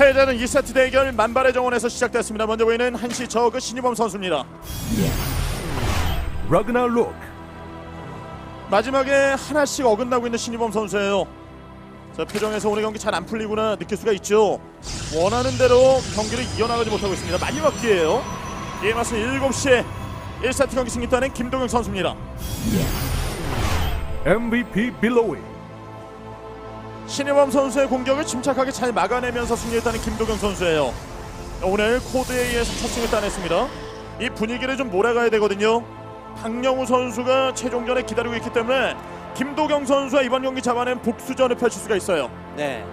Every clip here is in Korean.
패자는 2세트 대결 만발의 정원에서 시작됐습니다. 먼저 보이는 한시 저그 신이범 선수입니다. Ragnarok. 마지막에 하나씩 어긋나고 있는 신이범 선수예요. 자 표정에서 오늘 경기 잘 안 풀리구나 느낄 수가 있죠. 원하는 대로 경기를 이어나가지 못하고 있습니다. 마지막 기회예요. 이에 맞서 7시에 1세트 경기 승리 따낸 김동영 선수입니다. MVP Below. 신혜범 선수의 공격을 침착하게 잘 막아내면서 승리했다는 김도경 선수예요. 오늘 코드에 의해서 첫 승을 따냈습니다. 이 분위기를 좀 몰아가야 되거든요. 박영우 선수가 최종전에 기다리고 있기 때문에 김도경 선수와 이번 경기 잡아낸 복수전을 펼칠 수가 있어요. 네.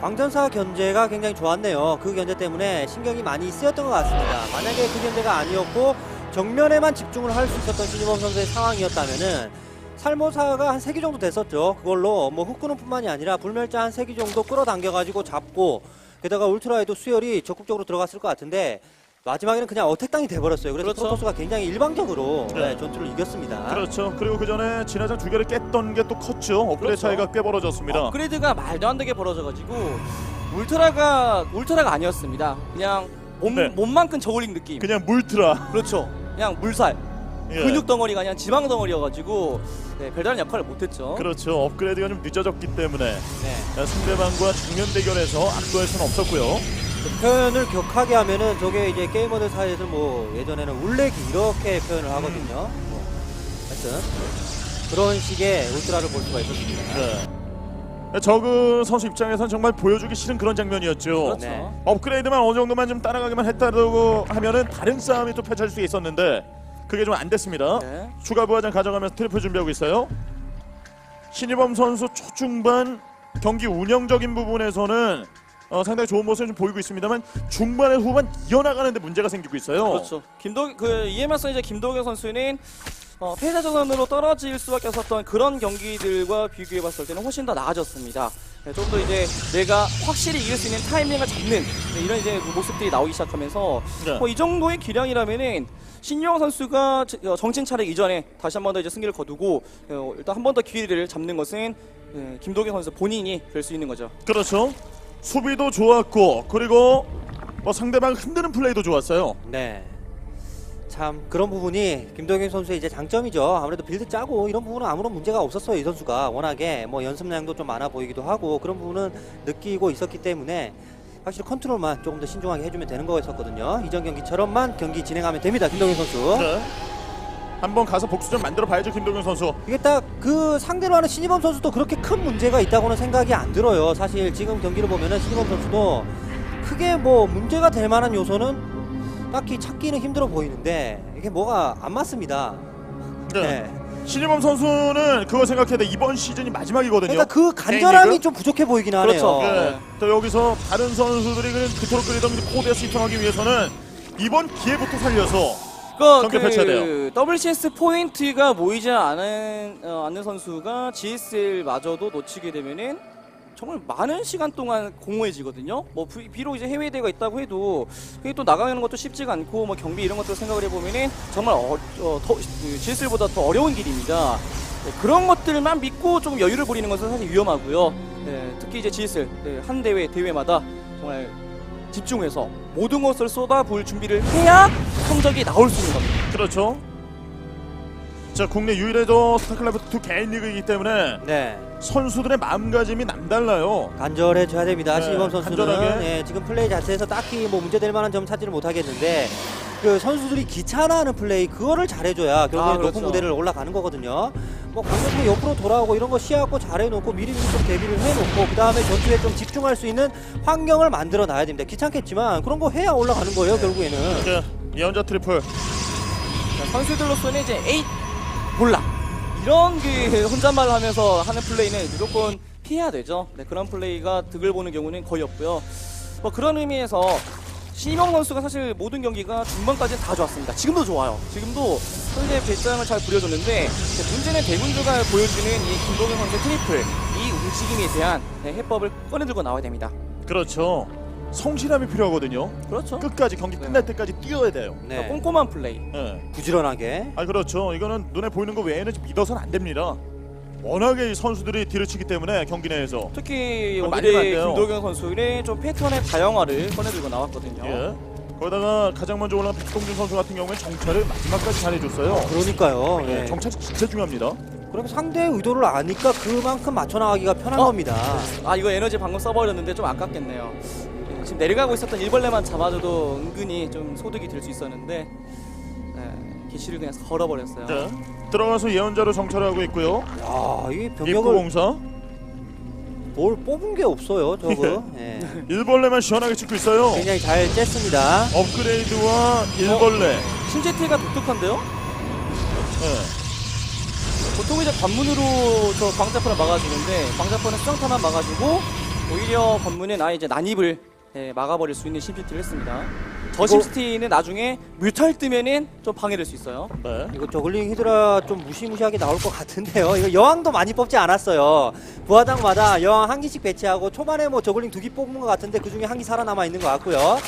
광전사 견제가 굉장히 좋았네요. 그 견제 때문에 신경이 많이 쓰였던 것 같습니다. 만약에 그 견제가 아니었고 정면에만 집중을 할 수 있었던 신이범 선수의 상황이었다면은 살모사가 한 세 개 정도 됐었죠. 그걸로 뭐 흑구는 뿐만이 아니라 불멸자 한 세 개 정도 끌어당겨가지고 잡고 게다가 울트라에도 수열이 적극적으로 들어갔을 것 같은데 마지막에는 그냥 어택당이 돼버렸어요. 그래서 그렇죠. 프로토스가 굉장히 일방적으로 네. 네, 전투를 이겼습니다. 그렇죠. 그리고 그 전에 진화장 두 개를 깼던 게 또 컸죠. 업그레이드 그렇죠. 차이가 꽤 벌어졌습니다. 업그레이드가 말도 안 되게 벌어져가지고 울트라가 울트라가 아니었습니다. 그냥 몸, 네. 몸만큼 저울링 느낌. 그냥 물트라. 그렇죠. 그냥 물살. 예. 근육 덩어리가 아니라 지방 덩어리여가지고 네, 별다른 역할을 못했죠. 그렇죠. 업그레이드가 좀 늦어졌기 때문에 네. 상대방과 정면 대결에서 압도할 수는 없었고요. 그 표현을 격하게 하면은 저게 이제 게이머들 사이에서 뭐 예전에는 울레기 이렇게 표현을 하거든요. 뭐 하여튼 그런 식의 울트라를 볼 수가 있었습니다. 네. 저그 선수 입장에서는 정말 보여주기 싫은 그런 장면이었죠. 그렇죠. 네. 업그레이드만 어느 정도만 좀 따라가기만 했다고 하면은 다른 싸움이 또 펼쳐질 수 있었는데 그게 좀 안 됐습니다. 네. 추가 부하장 가져가면서 트리플 준비하고 있어요. 신이범 선수 초중반 경기 운영적인 부분에서는 어, 상당히 좋은 모습을 좀 보이고 있습니다만 중반에 후반 이어나가는데 문제가 생기고 있어요. 그렇죠. 김도 그 이에 맞서 이제 김도경 선수는 어, 패자 전선으로 떨어질 수밖에 없었던 그런 경기들과 비교해 봤을 때는 훨씬 더 나아졌습니다. 네, 좀더 이제 내가 확실히 이길 수 있는 타이밍을 잡는 네, 이런 이제 그 모습들이 나오기 시작하면서 네. 뭐이 정도의 기량이라면은 신유영 선수가 저- 어, 정신 차리기 이전에 다시 한 번 더 이제 승리를 거두고 어, 일단 한 번 더 기회를 잡는 것은 예, 김도경 선수 본인이 될 수 있는 거죠. 그렇죠. 수비도 좋았고 그리고 뭐 상대방 흔드는 플레이도 좋았어요. 네. 참 그런 부분이 김동현 선수의 이제 장점이죠. 아무래도 빌드 짜고 이런 부분은 아무런 문제가 없었어요. 이 선수가 워낙에 뭐 연습량도 좀 많아 보이기도 하고 그런 부분은 느끼고 있었기 때문에 확실히 컨트롤만 조금 더 신중하게 해주면 되는 거였었거든요. 이전 경기처럼만 경기 진행하면 됩니다. 김동현 선수. 네. 한번 가서 복수전 만들어 봐야죠 김동현 선수. 이게 딱 그 상대로 하는 신이범 선수도 그렇게 큰 문제가 있다고는 생각이 안 들어요. 사실 지금 경기를 보면은 신이범 선수도 크게 뭐 문제가 될 만한 요소는 딱히 찾기는 힘들어 보이는데 이게 뭐가 안 맞습니다. 네. 네. 신이범 선수는 그거 생각해야 돼 이번 시즌이 마지막이거든요. 그러니까 그 간절함이? 좀 부족해 보이긴 하네요. 그렇죠. 네. 네. 또 여기서 다른 선수들이 그 그토록 그리던 코드에서 입성하기 위해서는 이번 기회부터 살려서 그러니까 펼쳐야 그 WCS 포인트가 모이지 않은 어, 않는 선수가 GSL마저도 놓치게 되면은 정말 많은 시간 동안 공허해지거든요. 뭐 비- 비록 이제 해외 대회가 있다고 해도 그게 또 나가는 것도 쉽지가 않고 뭐 경비 이런 것들 생각을 해보면은 정말 어, 어, 더, 그 GSL보다 더 어려운 길입니다. 네, 그런 것들만 믿고 좀 여유를 부리는 것은 사실 위험하고요. 네, 특히 이제 GSL 네, 한 대회 대회마다 정말 집중해서 모든 것을 쏟아부을 준비를 해야 성적이 나올 수 있는 겁니다. 그렇죠. 자 국내 유일의 저 스타클래프2 개인 리그이기 때문에 네. 선수들의 마음가짐이 남달라요. 간절해져야 됩니다. 네, 신이범 선수는 간절하게. 예, 지금 플레이 자체에서 딱히 뭐 문제될 만한 점 찾지를 못하겠는데 그 선수들이 귀찮아하는 플레이 그거를 잘해줘야 결국에 아, 높은 그렇죠. 무대를 올라가는 거거든요. 뭐 강력하게 옆으로 돌아오고 이런 거 시야갖고 잘해놓고 미리미리 좀 대비를 해놓고 그 다음에 전투에 좀 집중할 수 있는 환경을 만들어 놔야 됩니다. 귀찮겠지만 그런 거 해야 올라가는 거예요 결국에는. 자 예언자 트리플. 자, 선수들로서는 이제 에이 몰라 이런 그 혼잣말 하면서 하는 플레이는 무조건 피해야 되죠. 네, 그런 플레이가 득을 보는 경우는 거의 없고요. 뭐 그런 의미에서 신희명 선수가 사실 모든 경기가 중반까지 다 좋았습니다. 지금도 좋아요. 지금도 현재 배짱을 잘 부려줬는데 문제는 대군주가 보여주는 이 김동현 선수의 트리플 이 움직임에 대한 네, 해법을 꺼내들고 나와야 됩니다. 그렇죠. 성실함이 필요하거든요. 그렇죠. 끝까지 경기 네. 끝날 때까지 뛰어야 돼요. 네. 꼼꼼한 플레이. 네. 부지런하게. 아 그렇죠. 이거는 눈에 보이는 거 외에는 믿어서는 안 됩니다. 워낙에 이 선수들이 뒤를 치기 때문에 경기 내에서 특히 오늘의. 김도경 선수의 좀 패턴의 다양화를 꺼내들고 나왔거든요. 예. 거기다가 가장 먼저 올라간 백동준 선수 같은 경우에 정찰을 마지막까지 잘해줬어요. 그러니까요. 예, 예. 정찰이 진짜 중요합니다. 그럼 상대의 의도를 아니까 그만큼 맞춰 나가기가 편한 어? 겁니다. 아 이거 에너지 방금 써버렸는데 좀 아깝겠네요. 예, 지금 내려가고 있었던 일벌레만 잡아줘도 은근히 좀 소득이 될 수 있었는데 예, 기시를 그냥 걸어버렸어요. 자, 들어가서 예언자로 정찰하고 있고요. 야, 이 입구 병력을 공사. 뭘 뽑은 게 없어요, 저거. 예. 일벌레만 시원하게 찍고 있어요. 굉장히 잘 쬐습니다. 업그레이드와 일벌레. 신제태가 독특한데요? 예. 보통 이제 관문으로 저 광자포를 막아주는데 광자포는 수정타만 막아주고 오히려 관문에 나 이제 난입을 예, 막아버릴 수 있는 심시티를 했습니다. 저 이거- 심시티는 나중에 뮤탈 뜨면은 좀 방해될 수 있어요. 네. 이거 저글링 히드라 좀 무시무시하게 나올 것 같은데요. 이거 여왕도 많이 뽑지 않았어요. 부하장마다 여왕 한 기씩 배치하고 초반에 뭐 저글링 두 기 뽑은 것 같은데 그 중에 한 기 살아남아 있는 것 같고요.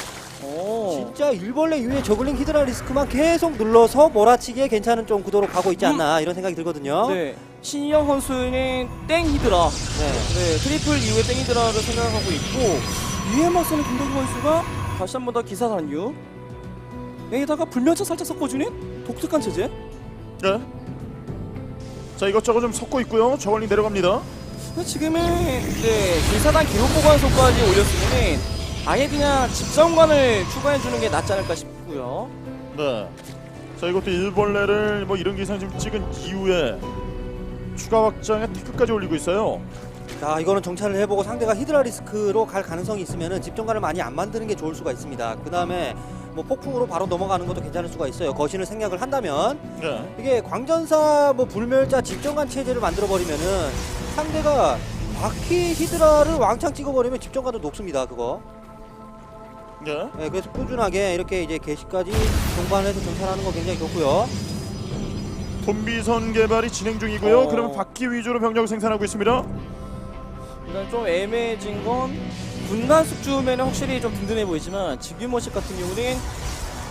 오. 진짜 일벌레 이후에 저글링 히드라 리스크만 계속 눌러서 몰아치기에 괜찮은 좀 구도로 가고 있지 않나 이런 생각이 들거든요. 네. 신영 선수는 땡 히드라, 네. 네, 트리플 이후에 땡 히드라를 생각하고 있고 위에 맞서는 김동규 선수가 다시 한 번 더 기사 단유. 여기다가 불면차 살짝 섞어주는 독특한 체제. 네. 자, 이것저것 좀 섞고 있고요. 저걸링 내려갑니다. 지금은 네, 기사단 기록 보관소까지 올렸으면 아예 그냥 집정관을 추가해주는 게 낫지 않을까 싶고요. 네. 자, 이것도 일벌레를 뭐 이런 기상 지금 찍은 이후에 추가 확장에 테크까지 올리고 있어요. 자 이거는 정찰을 해보고 상대가 히드라 리스크로 갈 가능성이 있으면은 집정관을 많이 안 만드는 게 좋을 수가 있습니다. 그 다음에 뭐 폭풍으로 바로 넘어가는 것도 괜찮을 수가 있어요. 거신을 생략을 한다면 네. 이게 광전사 뭐 불멸자 집정관 체제를 만들어 버리면은 상대가 바퀴 히드라를 왕창 찍어버리면 집정관도 녹습니다. 그거. 네. 네, 그래서 꾸준하게 이렇게 이제 게시까지 동반해서 정찰하는 거 굉장히 좋고요. 돈비선 개발이 진행 중이고요. 어. 그러면 바퀴 위주로 병력을 생산하고 있습니다. 일단 좀 애매해진 건 분단 숙주면 확실히 좀 든든해 보이지만 진규모식 같은 경우는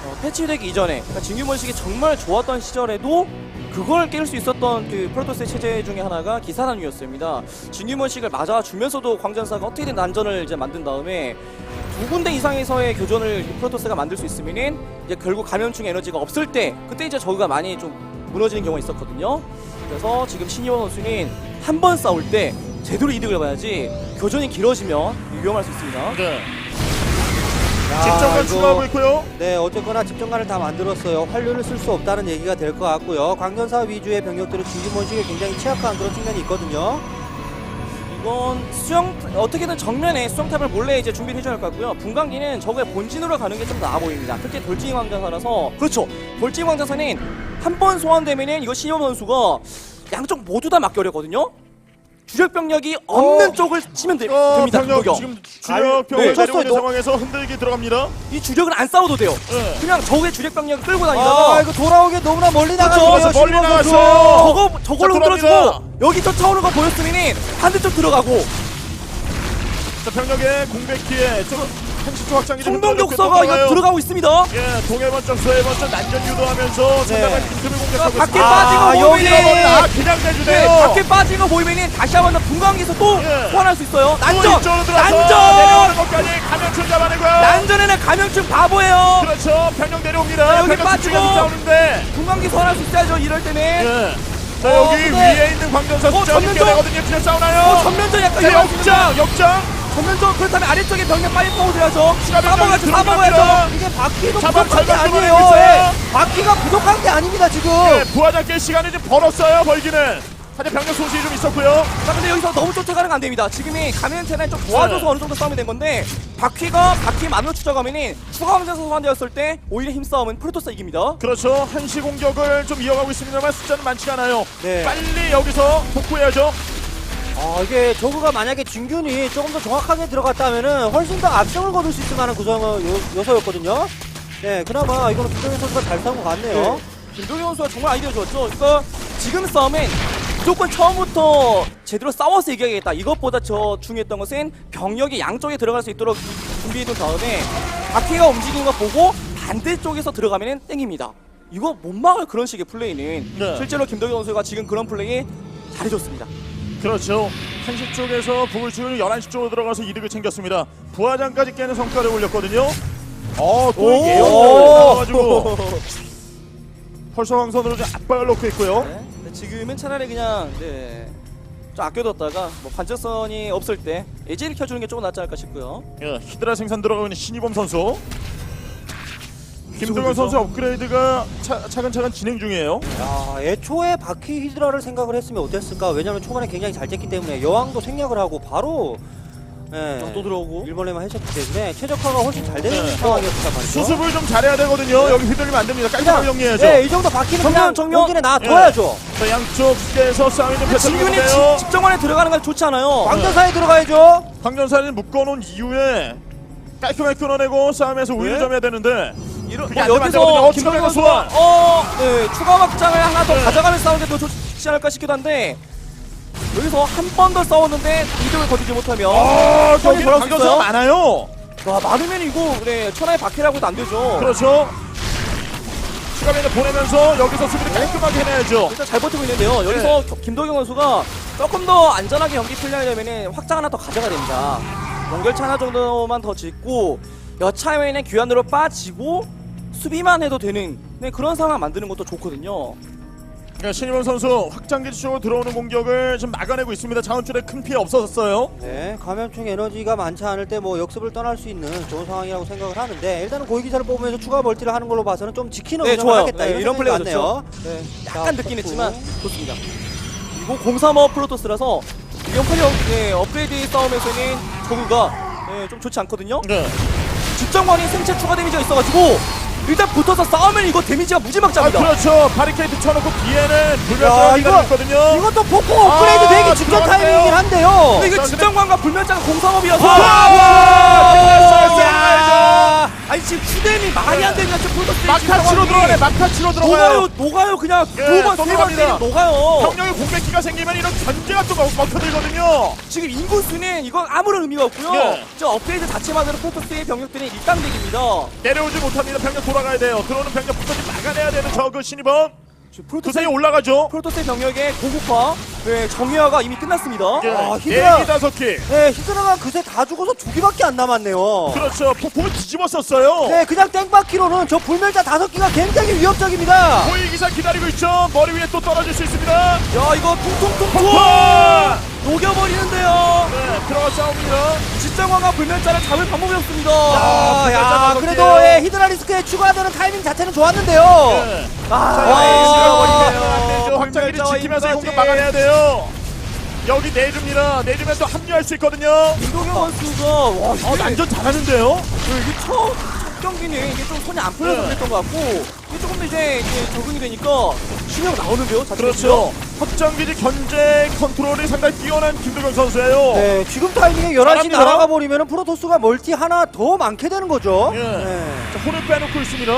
어, 패치되기 이전에 그러니까 진규모식이 정말 좋았던 시절에도 그걸 깰 수 있었던 그 프로토스의 체제 중에 하나가 기사단위였습니다. 진규모식을 맞아주면서도 광전사가 어떻게든 난전을 이제 만든 다음에 두 군데 이상에서의 교전을 프로토스가 만들 수 있으면은 이제 결국 감염충 에너지가 없을 때 그때 이제 저그가 많이 좀 무너지는 경우가 있었거든요. 그래서 지금 신이원 선수는 한 번 싸울 때 제대로 이득을 봐야지 교전이 길어지면 위험할 수 있습니다. 네. 야, 집정관 이거- 추가하고 있고요. 네, 어쨌거나 집정관을 다 만들었어요. 활류를 쓸 수 없다는 얘기가 될 것 같고요. 광전사 위주의 병력들은 진주mon식에 굉장히 취약한 그런 측면이 있거든요. 이건 수영 어떻게든 정면에 수영탑을 몰래 이제 준비를 해줘야 할 것 같고요. 분광기는 저거의 본진으로 가는 게 좀 나아 보입니다. 특히 돌진이 광전사라서 그렇죠. 돌진이 광전사는 한 번 소환되면은 이거 신현 선수가 양쪽 모두 다 막기 어렵거든요. 주력 병력이 없는 어. 쪽을 치면 되, 어, 됩니다. 병력. 지금 주력 병을 네. 내리고 있는 쳤어요. 상황에서 흔들기 들어갑니다. 이 주력을 안 싸워도 돼요. 네. 그냥 적의 주력 병력 끌고 다니다가 아, 이거 돌아오기 너무나 멀리 그렇죠. 나가네요. 멀리. 나갔어요. 저거 저걸로 자, 흔들어주고. 여기 저 차오르는 거 보였으면은 반대쪽 들어가고 자, 병력의 공백 기에 좀 한시초 확장이 좀 송동격서가 이거 들어가고 있습니다. 예, 동해번쩍 서해번쩍 난전 유도하면서 상당한 틈을 공격하고 밖에 있습니다. 빠지고 아, 보면은- 여기로 아, 그냥 네, 내주네요. 밖에 빠진 거 보이면은 다시 한번 더 분광기에서 또 예. 소환할 수 있어요. 또 난전! 이쪽으로 난전! 내려오는 것까지 감염충 잡아내고요. 난전에는 감염충 바보예요. 그렇죠. 병력 내려옵니다. 자, 여기 빠지고. 싸우는데. 분광기 소환할 수 있어야죠. 이럴 때는. 예. 자, 어, 여기 근데- 위에 있는 광전사 어, 숫자 어떻게 전면전! 되거든요. 그냥 싸우나요? 어, 전면전 약간 자. 역장, 역장. 전면전 그렇다면 아래쪽에 병력 빨리 파고들어야죠. 들어갑니다. 사먹어야죠. 이게 바퀴도 자반 부족한 게잘 만들어내고 아니에요. 있어요. 예. 바퀴가 부족한 게 아닙니다, 지금. 예, 부하장 깰 시간을 좀 벌었어요. 벌기는. 하지만 병력 소식이 좀 있었고요. 자 근데 여기서 너무 쫓아가는 건 안 됩니다. 지금이 가면테는 좀 도와줘서 네. 어느 정도 싸움이 된 건데 바퀴가 바퀴 만으로 추적하면은 추가 황제에서 소환되었을 때 오히려 힘싸움은 프로토스 이깁니다. 그렇죠. 한시 공격을 좀 이어가고 있습니다만 숫자는 많지가 않아요. 네. 빨리 여기서 복구해야죠. 아, 이게 저그가 만약에 진균이 조금 더 정확하게 들어갔다면은 훨씬 더 압승을 거둘 수 있을 만한 구성 요, 요소였거든요. 네, 그나마 이거는 김정현 선수가 잘 싸운 것 같네요. 네. 김동현 선수가 정말 아이디어 좋았죠. 그러니까 지금 싸움은 무조건 처음부터 제대로 싸워서 이겨야겠다. 이것보다 저 중요했던 것은 병력이 양쪽에 들어갈 수 있도록 준비해둔 다음에 바퀴가 움직이는 거 보고 반대쪽에서 들어가면 땡깁니다. 이거 못 막을 그런 식의 플레이는 네. 실제로 김동현 선수가 지금 그런 플레이 잘해줬습니다. 그렇죠. 1시 쪽에서 북을 치고 11시 쪽으로 들어가서 이득을 챙겼습니다. 부하장까지 깨는 성과를 올렸거든요. 어, 또 오! 예언을 나와가지고 펄서왕선으로 좀 압박을 놓고 있고요. 네. 근데 지금은 차라리 그냥 네. 좀 아껴뒀다가 뭐 반전선이 없을 때 예지를 켜주는 게 조금 낫지 않을까 싶고요. 예, 히드라 생산 들어가고 있는 신이범 선수. 김동현. 선수 업그레이드가 차, 차근차근 진행 중이에요. 야, 애초에 바퀴 히드라를 생각을 했으면 어땠을까? 왜냐면 초반에 굉장히 잘 쨌기 때문에 여왕도 생략을 하고 바로 예, 또 들어오고. 일본에만 하셨기 때문에 최적화가 훨씬 잘 되는 네. 상황이었단 말이죠. 수습을 좀 잘해야 되거든요. 여기 휘둘리면 안 됩니다. 깔끔하게 정리해야죠. 네, 이 정도 바퀴는 정면, 그냥 정면. 공진에 놔둬야죠. 자, 양쪽에서 싸움이 좀 진균이 펼쳐지는데요. 집정관에 들어가는 건 좋지 않아요. 광전사에 들어가야죠. 황전사를 묶어놓은 이후에 깔끔하게 끊어내고 싸움에서 우위를 네. 점해야 되는데 이런 그게 뭐안 되거든요. 여기서 어, 김동현 추가 선수가 소환. 어, 네, 추가 확장을 하나 더 네. 가져가는 싸움이 더 좋지 않을까 싶기도 한데 여기서 한 번 더 싸웠는데 이득을 거두지 못하면 아, 손이 여기 돌아올 수 황전사가 있어요? 많아요. 와 많으면 이거 그래 천하의 박해라고 해도 안 되죠. 그렇죠. 추가 면을 보내면서 여기서 수비를 깔끔하게 해내야죠. 일단 잘 버티고 있는데요. 여기서 겨- 김도경 선수가 조금 더 안전하게 경기 풀려려면 확장 하나 더 가져가야 됩니다. 연결차 하나 정도만 더 짓고 여차하면 귀환으로 빠지고 수비만 해도 되는 네, 그런 상황 만드는 것도 좋거든요. 그러니까 신임원 선수 확장기지 쪽으로 들어오는 공격을 좀 막아내고 있습니다. 자원줄에 큰 피해 없었어요. 네, 감염충 에너지가 많지 않을 때 뭐 역습을 떠날 수 있는 좋은 상황이라고 생각을 하는데 일단은 고위기사를 뽑으면서 추가 멀티를 하는 걸로 봐서는 좀 지키는 네, 좋아요. 하겠다 네, 이런, 이런 플레이가. 같네요. 네, 자, 약간 늦긴 했지만. 좋습니다. 그리고 035 프로토스라서 이영팔이 네, 업그레이드 싸움에서는 저구가 네, 좀 좋지 않거든요. 네. 집정관이 생체 추가 데미지가 있어가지고 일단 붙어서 싸우면 이거 데미지가 아, 무지막지합니다. 그렇죠. 바리케이트 쳐놓고 뒤에는 야, 불멸자가 이거- 기다렸거든요. 이것도 폭포 업그레이드 아, 되기 직전 들어갔네요. 타이밍이긴 한데요. 근데 이거 자, 집정관과 불멸자가 공상업이어서 와! 야, 아니 지금 추뎀이 말이 안 되냐 지금 프로토스 막타치로 들어가네. 막타치로 녹아요 들어가요. 녹아요 그냥 예, 두번 또 세번. 때리면 녹아요 병력의 공백기가 생기면 이런 견제가 또 먹- 먹혀들거든요. 지금 인구수는 이건 아무런 의미가 없고요 예. 저 업그레이드 자체만으로 프로토스의 병력들이 일당백입니다 내려오지 못합니다. 병력 돌아가야 돼요. 들어오는 병력 붙어지 막아내야 되는 저그 신이범. 프로토스 두세이 올라가죠. 프로토스의 병력의 고급화 네, 정의화가 이미 끝났습니다 예, 아, 네 히드라. 기 다섯 기. 네, 히드라가 그새 다 죽어서 두 개밖에 안 남았네요. 그렇죠. 폭풍을 뒤집었었어요. 네, 그냥 땡바퀴로는 저 불멸자 다섯 개가 굉장히 위협적입니다. 고위 기사 기다리고 있죠. 머리 위에 또 떨어질 수 있습니다. 야 이거 퉁퉁퉁퉁 와! 녹여버리는데요 네, 들어가 싸웁니다. 집정관과 불멸자를 잡을 방법이 없습니다 아, 야, 다섯 그래도. 예, 히드라 리스크에 추가되는 타이밍 자체는 좋았는데요. 네. 아, 자, 와. 확장기를 불멸자와 지키면서 이 공격. 막아내야 돼요. 여기 내줍니다. 내주면 또 합류할 수 있거든요. 김동현 선수가 와 어, 이게 난전 잘하는데요. 이게 첫, 첫 경기는 이게 좀 손이 안 풀려서 네. 그랬던 것 같고 조금 더 이제, 이제 적응이 되니까 실력 나오는데요 자체적으로. 그렇죠. 확장기지 견제 컨트롤이 상당히 뛰어난 김도경 선수예요. 네, 지금 타이밍에 11시 잘합니다. 날아가 버리면 프로토스가 멀티 하나 더 많게 되는 거죠. 예. 네. 자, 혼을 빼놓고 있습니다.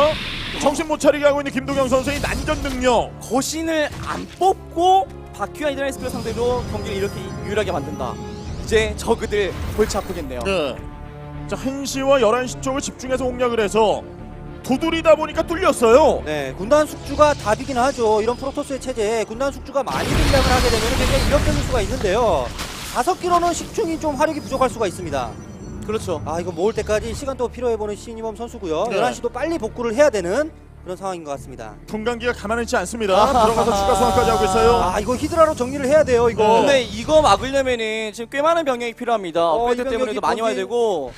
정신 못 차리게 하고 있는 김도경 선수의 난전 능력. 거신을 안 뽑고 바퀴와 이드라이스크를 상대로 경기를 이렇게 유일하게 만든다 이제 저그들 골치 아프겠네요 네. 자, 1시와 11시 쪽을 집중해서 공략을 해서 두드리다 보니까 뚫렸어요. 네, 군단 숙주가 답이긴 하죠. 이런 프로토스의 체제에 군단 숙주가 많이 등장을 하게 되면 굉장히 위협적일 수가 있는데요. 다섯 기로는 식충이 좀 화력이 부족할 수가 있습니다. 그렇죠 아, 이거 모을 때까지 시간도 필요해보는 신이범 선수고요. 네. 11시도 빨리 복구를 해야 되는 그런 상황인 것 같습니다. 분간기가 가만히 있지 않습니다. 들어가서 추가 소환까지 하고 있어요. 아, 이거 히드라로 정리를 해야 돼요, 이거. 네. 근데 이거 막으려면은 지금 꽤 많은 병력이 필요합니다 어, 업그레이드 때문에도 많이 와야 되고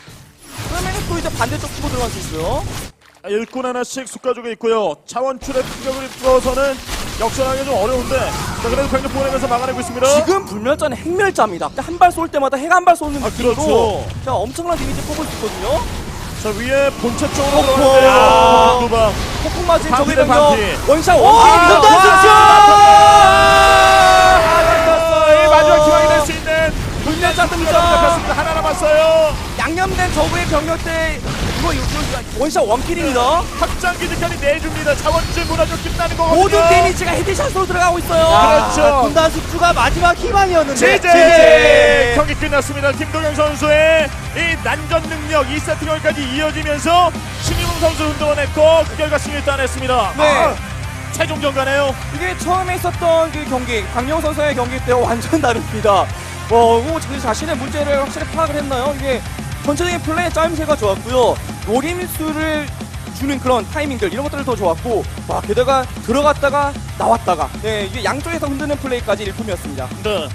그러면은 또 이제 반대쪽 치고 들어갈 수 있어요 아, 일꾼 하나씩 숫가족에 있고요. 자원출에 충격을 입어서는 역전하기 좀 어려운데 자, 그래도 병력 보내면서 막아내고 있습니다. 지금 불멸자는 핵멸자입니다 한 발 쏠 때마다 핵 한 발 쏘는 아, 느낌으로 그렇죠. 자, 엄청난 데미지 뽑을 수 있거든요 자 위에 본체 쪽으로. 들어가는데요. 아. 두방. 폭풍 맞은 반피 적의 대 병력 반피. 원샷 아, 군단 아, 이 마지막 기왕이 될 수 있는 불멸자 등장 잡혔습니다. 하나 남았어요. 양념된 적의 병력들 이거 이거 원샷 원킬입니다 확장 기지까지 내줍니다. 자원줄 무너져 끝나는 거거든요. 모든 데미지가 헤드샷으로 들어가고 있어요 아, 그렇죠. 군단 숙주가 마지막 희망이었는데. 제재. 경기 끝났습니다. 김동영 선수의 이 난전 능력 2세트 경기까지 이어지면서 신유웅 선수 흔들어냈고 그 결과 승리를 따냈습니다. 네. 아, 최종 경가네요. 이게 처음에 있었던 그 경기, 강영 선수의 경기 때와 완전 다릅니다. 뭐, 뭐 자- 자신의 문제를 확실히 파악을 했나요? 이게 전체적인 플레이 짜임새가 좋았고요. 노림수를 주는 그런 타이밍들 이런 것들도 좋았고, 와 게다가 들어갔다가 나왔다가, 네 이게 양쪽에서 흔드는 플레이까지 일품이었습니다. 네.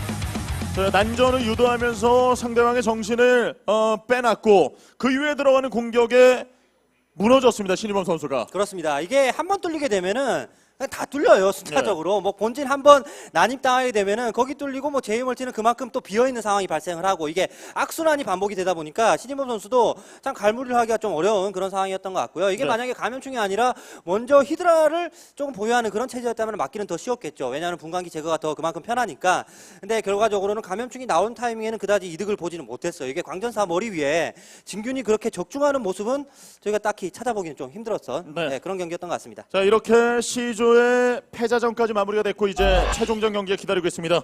자, 난전을 유도하면서 상대방의 정신을 어, 빼놨고 그 이후에 들어가는 공격에 무너졌습니다. 신이범 선수가. 그렇습니다. 이게 한 번 뚫리게 되면은 다 뚫려요 숫자적으로 뭐 본진 한 번 난입 당하게 되면은 거기 뚫리고 뭐 제이 멀티는 그만큼 또 비어 있는 상황이 발생을 하고 이게 악순환이 반복이 되다 보니까 신인범 선수도 참 갈무리를 하기가 좀 어려운 그런 상황이었던 것 같고요. 이게 네. 만약에 감염충이 아니라 먼저 히드라를 조금 보유하는 그런 체제였다면 막기는 더 쉬웠겠죠. 왜냐하면 분광기 제거가 더 그만큼 편하니까. 근데 결과적으로는 감염충이 나온 타이밍에는 그다지 이득을 보지는 못했어요. 이게 광전사 머리 위에 진균이 그렇게 적중하는 모습은 저희가 딱히 찾아보기는 좀 힘들었던 네. 네, 그런 경기였던 것 같습니다. 자 이렇게 C조의 패자전까지 마무리가 됐고 이제 최종전 경기가 기다리고 있습니다.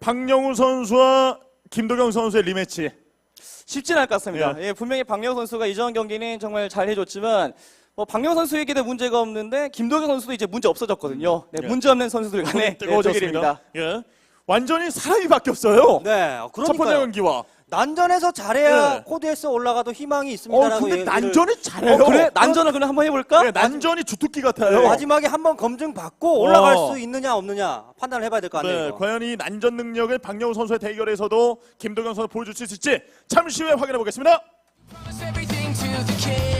박영우 선수와 김도경 선수의 리매치. 쉽지는 않을 것 같습니다. 예, 분명히 박명 선수가 이전 경기는 정말 잘 해줬지만 뭐 박명 선수에게도 문제가 없는데 김도경 선수도 이제 문제 없어졌거든요. 네, 예. 문제 없는 선수들 간에 네, 뜨거워졌습니다. 예. 완전히 사람이 바뀌었어요. 네, 첫 번째 그러니까요. 경기와. 난전에서 잘해야 네. 코드에서 올라가도 희망이 어 있습니다라고 근데 얘기를- 난전이 잘해요. 어, 그래 난전을 그럼 한번 해볼까? 네, 난전이 주특기 같아요. 마지막에 한번 검증 받고 올라갈 어. 수 있느냐 없느냐 판단을 해봐야 될 것 같네요. 네, 이거. 과연 이 난전 능력을 박영우 선수의 대결에서도 김도경 선수 보여줄 수 있을지 잠시 후에 확인해 보겠습니다. Promise everything to the king.